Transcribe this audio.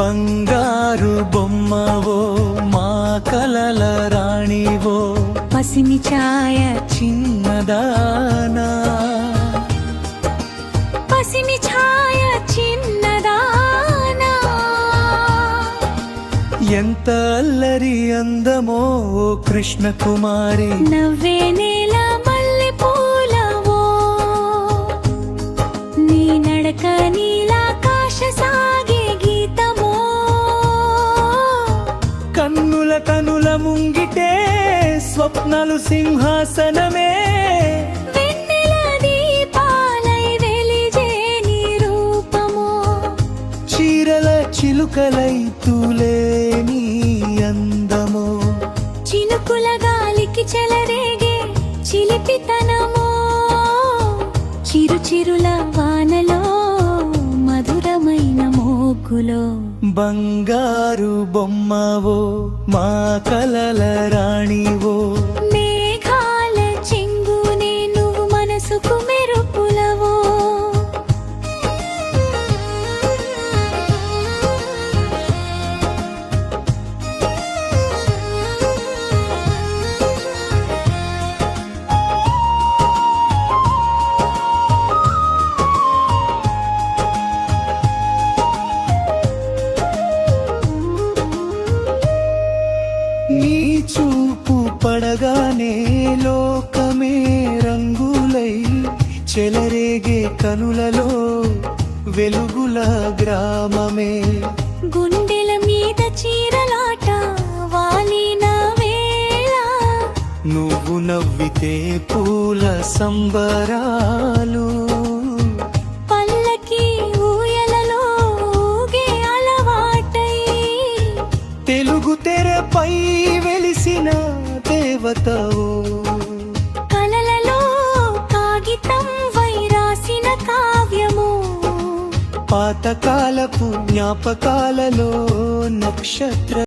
బంగారు బొమ్మవో మా కలల రాణివో. పసిమి ఛాయ చిన్నదానా పసిమి ఛాయ చిన్నదానా ఎంత అల్లరి అందమో కృష్ణ కుమారి నవ్వే నేల మల్లె పూలవో. నీ నడక నీలాకాశ సా స్వప్నలు సింహాసనమే. చీరల చిలుకలై తూలే నీ అందమో. చినుకుల గాలికి చెలరేగే చిలిపితనమో. చిరు చిరుల వానలో బంగారు బొమ్మవో మా కలల రాణివో. పడగానే లోకమే రంగులై చెలరేగే కనులలో వెలుగుల గ్రామమే. గుండెల మీద చీరలాట వాలిన వేళ. నువ్వు నవ్వితే పూల సంబరాలు తెలుగు తెరపై వెలిసిన దేవతవో. కలలలో కాగితం వై రాసిన కావ్యము. పాతకాలపు జ్ఞాపకాలలో నక్షత్ర